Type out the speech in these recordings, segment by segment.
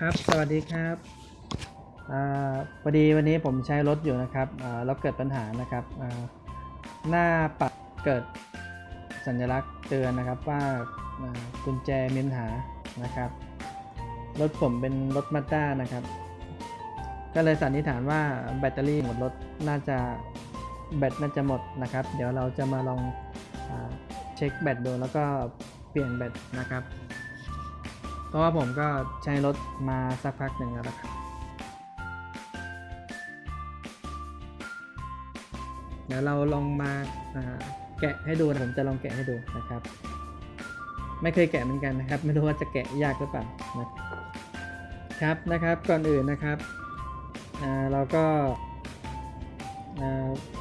ครับ สวัสดีครับอพอดีวันนี้ผมใช้รถอยู่นะครับแล้วเกิดปัญหานะครับหน้าปัดเกิดสัญลักษณ์เตือนนะครับว่ากุญแจมีปัญหานะครับ รถผมเป็นรถมาด้านะครับ ก็เลยสันนิษฐานว่าแบตเตอรี่หมดรถน่าจะแบตน่าจะหมดนะครับ เดี๋ยวเราจะมาลองอเช็คแบตดูแล้วก็เปลี่ยนแบตนะครับ ราะว่าผมก็ใช้รถมาสักพักหนึ่งแล้วนะครับเดี๋ยวเราลองมาแกะให้ดูนะผมจะลองแกะให้ดูนะครับ ไม่เคยแกะเหมือนกันนะครับ ไม่รู้ว่าจะแกะยากหรือเปล่านะครับนะครับก่อนอื่นนะครับเราก็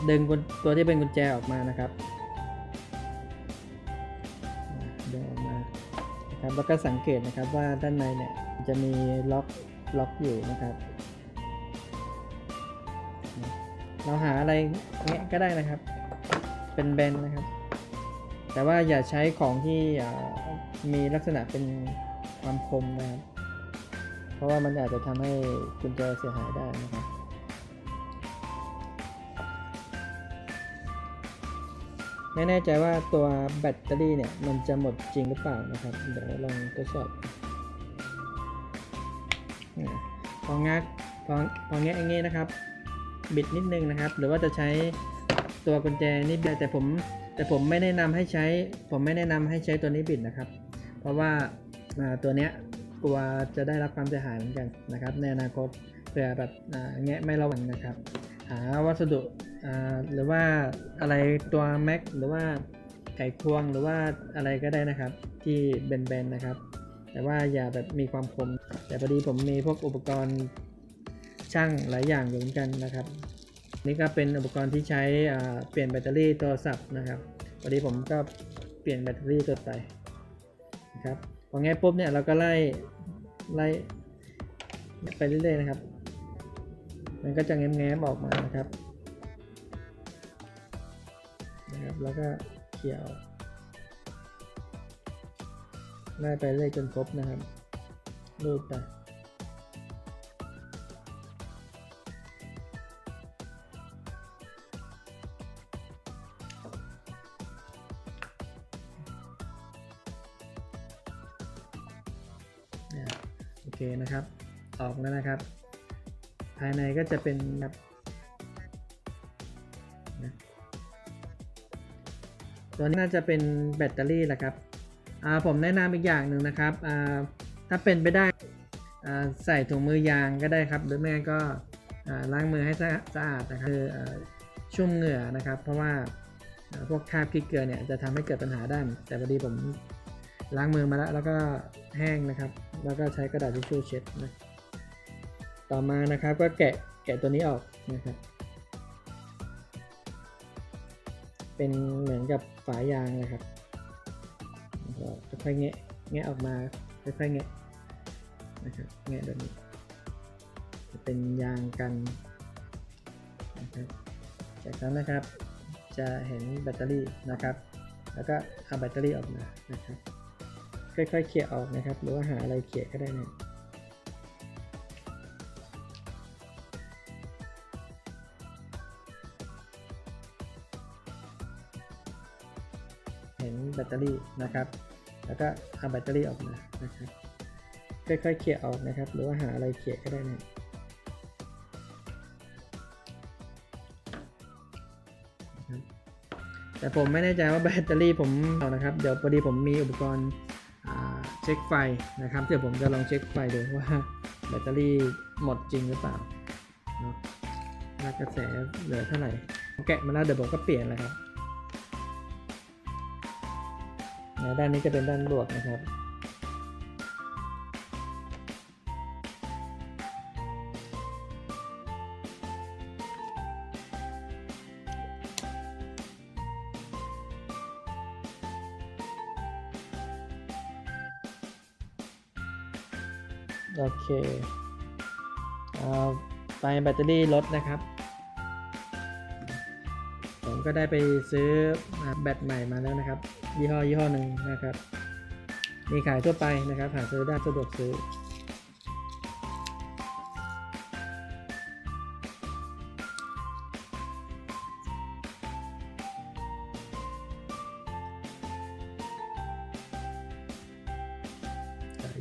ดึงตัวที่เป็นกุญแจออกมานะครับ นะครับ แล้วก็สังเกตนะครับว่าด้านในเนี่ยจะมีล็อกล็อกอยู่นะครับเราหาอะไรเงี้ยก็ได้นะครับ เป็นแบนนะครับ แต่ว่าอย่าใช้ของที่มีลักษณะเป็นความคมนะครับ เพราะว่ามันอาจจะทำให้กุญแจเสียหายได้นะครับ ไม่แน่ใจว่าตัวแบตเตอรี่เนี่ยมันจะหมดจริงหรือเปล่านะครับ เดี๋ยวลองทดสอบพองักพอพอแงะอย่างงี้นะครับ บิดนิดนึงนะครับ หรือว่าจะใช้ตัวกุญแจนี่บิดแต่ผมแต่ผมไม่แนะนำให้ใช้ ผมไม่แนะนำให้ใช้ตัวนี้บิดนะครับ เพราะว่าตัวเนี้ยกลัวจะได้รับความเสียหายเหมือนกันนะครับ ในอนาคตเผื่อแบบแงะไม่ระวังนะครับ หาวัสดุ หรือว่าอะไรตัวแม็กหรือว่าไขควงหรือว่าอะไรก็ได้นะครับ ที่เบนๆนะครับ แต่ว่าอย่าแบบมีความคม แต่พอดีผมมีพวกอุปกรณ์ช่างหลายอย่างอยู่เหมือนกันนะครับ นี่ก็เป็นอุปกรณ์ที่ใช้เปลี่ยนแบตเตอรี่โทรศัพท์นะครับพอดีผมก็เปลี่ยนแบตเตอรี่ตัวไปนะครับพอแง่ปุ๊บเนี่ยเราก็ไล่ไล่ไปเรื่อยๆนะครับ มันก็จะแง้มๆออกมานะครับ ครับ แล้วก็เขี่ยออกไล่ไปเรื่อยจนครบนะครับรูดไปโอเคนะครับ ออกแล้วนะครับ ภายในก็จะเป็นแบบ ตัวนี้น่าจะเป็นแบตเตอรี่แหละครับผมแนะนำอีกอย่างหนึ่งนะครับถ้าเป็นไปได้ใส่ถุงมือยางก็ได้ครับ หรือไม่ก็ล้างมือให้สะอาดนะครับคือชุ่มเหงื่อนะครับ เพราะว่าพวกคราบพริกเกลือเนี่ยจะทำให้เกิดปัญหาได้แต่พอดีผมล้างมือมาแล้ว แล้วก็แห้งนะครับ แล้วก็ใช้กระดาษทิชชู่เช็ดนะต่อมานะครับก็แกะแกะตัวนี้ออกนะครับ เป็นเหมือนกับฝายางนะครับค่อยๆแงะแงะออกมาค่อยๆแงะนะครับแงะแบบนี้จะเป็นยางกันนะครับจากนั้นนะครับจะเห็นแบตเตอรี่นะครับ แล้วก็เอาแบตเตอรี่ออกมานะครับ ค่อยๆเขี่ยออกนะครับ หรือว่าหาอะไรเขี่ยก็ได้นะ แบตเตอรี่นะครับ แล้วก็เอาแบตเตอรี่ออกมานะครับ ค่อยๆเขี่ยออกนะครับ หรือว่าหาอะไรเขี่ยก็ได้นะนะครับแต่ผมไม่แน่ใจว่าแบตเตอรี่ผมเอานะครับ เดี๋ยวพอดีผมมีอุปกรณ์เช็คไฟนะครับ เดี๋ยวผมจะลองเช็คไฟดูว่าแบตเตอรี่หมดจริงหรือเปล่าเนาะว่ากระแสเหลือเท่าไหร่แกะมาแล้วเดี๋ยวผมก็เปลี่ยนแล้วครับ นะด้านนี้จะเป็นด้านบวกนะครับ โอเคเอาไปแบตเตอรี่ลดนะครับ ผมก็ได้ไปซื้อแบตใหม่มาแล้วนะครับ ยี่ห้อยี่ห้อหนึ่งนะครับ มีขายทั่วไปนะครับ หาซื้อได้สะดวกซื้อ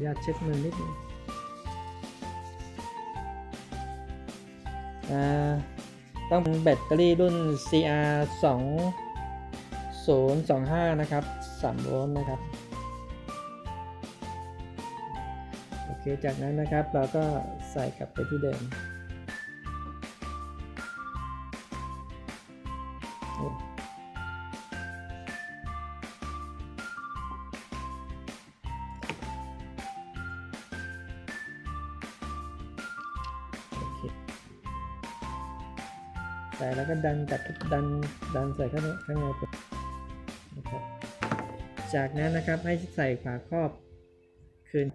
ญาตเช็ดมือนิดนึงต้องแบตเตอรี่รุ่น CR 2 0 2 5 นะครับ3โวลต์นะครับ โอเค จากนั้นนะครับเราก็ใส่กลับไปที่เดิม โอเค ใส่แล้วก็ดันกลับดันดันใส่ข้างในข้างในไป จากนั้นนะครับให้ใส่ฝาครอบคืน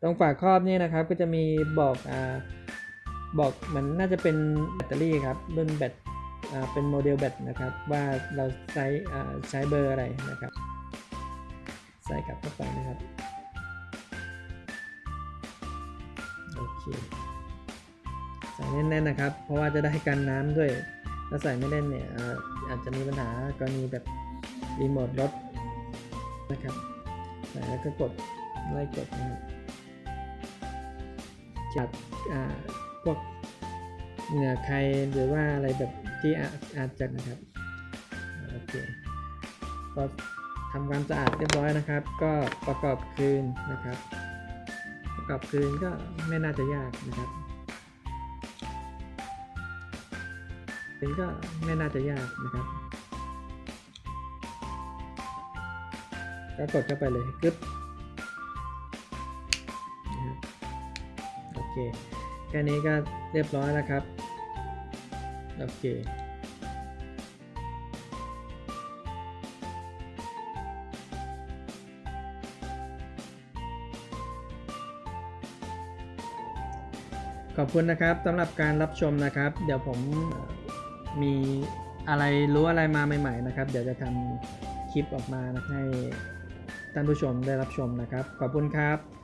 ตรงฝาครอบนี่นะครับก็จะมีบอกอ่าบอกมันน่าจะเป็นแบตเตอรี่ครับรุ่นแบตอ่าเป็นโมเดลแบตนะครับว่าเราใช้อ่าใช้เบอร์อะไรนะครับ ใส่กลับเข้าไปนะครับโอเคใส่แน่นๆนะครับ เพราะว่าจะได้กันน้ำด้วยถ้าใส่ไม่แน่นเนี่ยอาอาจจะมีปัญหากรณีแบบรีโมทรถ นะครับแล้วก็กดไล่กดนะครับจับพวกเหงื่อใครหรือว่าอะไรแบบที่อาจจะนะครับโอเคพอทำความสะอาดเรียบร้อยนะครับ ก็ประกอบคืนนะครับ ประกอบคืนก็ไม่น่าจะยากนะครับเป็นก็ไม่น่าจะยากนะครับ ก็กดเข้าไปเลยกึ๊บนะครับโอเค แค่นี้ก็เรียบร้อยแล้วครับ โอเคขอบคุณนะครับสำหรับการรับชมนะครับ เดี๋ยวผมมีอะไรรู้อะไรมาใหม่ ๆ นะครับ เดี๋ยวจะทำคลิปออกมาให้ ท่านผู้ชมได้รับชมนะครับ ขอบคุณครับ